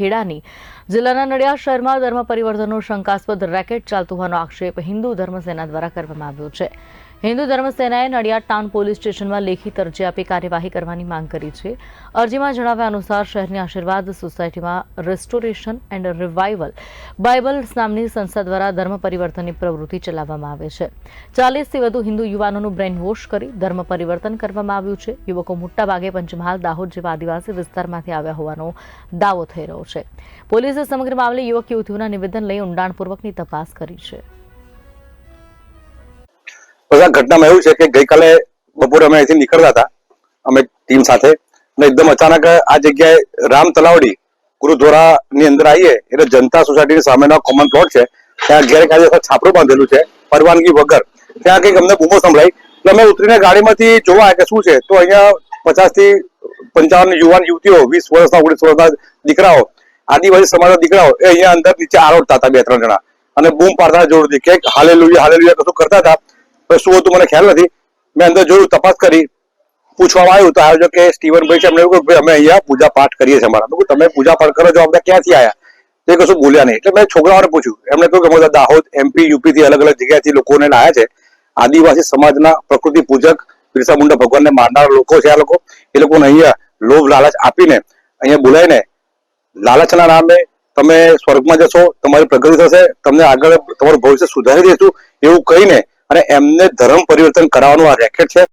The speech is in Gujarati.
ખેડાની. જિલ્લાના નડિયાદ શહેરમાં ધર્મ પરિવર્તનનું શંકાસ્પદ રેકેટ ચાલતું હોવાનો આક્ષેપ હિન્દુ ધર્મસેના દ્વારા કરવામાં આવ્યો છે. હિન્દુ ધર્મસેનાએ નડિયાદ ટાઉન પોલીસ સ્ટેશનમાં લેખિત અરજી આપી કાર્યવાહી કરવાની માંગ કરી છે. અરજીમાં જણાવ્યા અનુસાર શહેરની આશીર્વાદ સોસાયટીમાં રેસ્ટોરેશન એન્ડ રિવાઇવલ બાઇબલ્સ નામની સંસ્થા દ્વારા ધર્મ પરિવર્તનની પ્રવૃત્તિ ચલાવવામાં આવે છે. ચાલીસથી વધુ હિન્દુ યુવાનોનું બ્રેઇન વોશ કરી ધર્મ પરિવર્તન કરવામાં આવ્યું છે. યુવકો મોટાભાગે પંચમહાલ, દાહોદ જેવા આદિવાસી વિસ્તારમાંથી આવ્યા હોવાનો દાવો થઈ રહ્યો છે. પોલીસે સમગ્ર મામલે યુવક યુવતીઓના નિવેદન લઈ ઊંડાણપૂર્વકની તપાસ કરી છે. બસ ઘટનામાં એવું છે કે ગઈકાલે બપોરે અમે અહીંથી નીકળતા હતા. અમે ટીમ સાથે અને એકદમ અચાનક આ જગ્યાએ રામ તલાવડી ગુરુદ્વારા ની અંદર આવીએ એટલે જનતા સોસાયટીની સામેનો કોમન પ્લોટ છે. ત્યાં ગેરકાયદેસર છાપરું બાંધેલું છે, પરવાનગી વગર. ત્યાં કંઈક અમને બૂમો સંભળાઈ. એટલે અમે ઉતરીને ગાડીમાંથી જોવા કે શું છે? તો અહીંયા પચાસથી પંચાવન યુવાન યુવતીઓ, વીસ વર્ષના, ઓગણીસ વર્ષના દીકરાઓ, આદિવાસી સમાજના દીકરાઓ એ અહીંયા અંદર નીચે આરોટતા હતા બે ત્રણ જણા. અને બૂમ પાડતા જોરથી કે હાલેલુયા હાલેલુયા કશું કરતા હતા. શું હતું મને ખ્યાલ નથી. મેં અંદર જોયું, તપાસ કરી. પૂછવામાં આવ્યું તો આયોજક કે સ્ટીવનભાઈ છે, એમને એવું ભાઈ અમે અહીંયા પૂજા પાઠ કરીએ છીએ અમારા. તમે પૂજા પાઠ કરો છો આપણે ક્યાંથી આવ્યા તે કશું બોલ્યા નહીં. એટલે મેં છોકરાઓને પૂછ્યું. એમને કહ્યું કે બધા દાહોદ એમપી યુપી થી અલગ અલગ જગ્યાએથી લોકોને લાયા છે. આદિવાસી સમાજના પ્રકૃતિ પૂજક બિરસા મુંડા ભગવાનને માનનારા લોકો છે આ લોકો. એ લોકોને અહીંયા લોભ, લાલચ આપીને અહીંયા બોલાવીને લાલચના નામે તમે સ્વર્ગમાં જશો, તમારી પ્રગતિ થશે, તમને આગળ તમારું ભવિષ્ય સુધારી દેશું એવું કહીને અને એમને ધર્મ પરિવર્તન કરાવવાનું આ રેકેટ છે.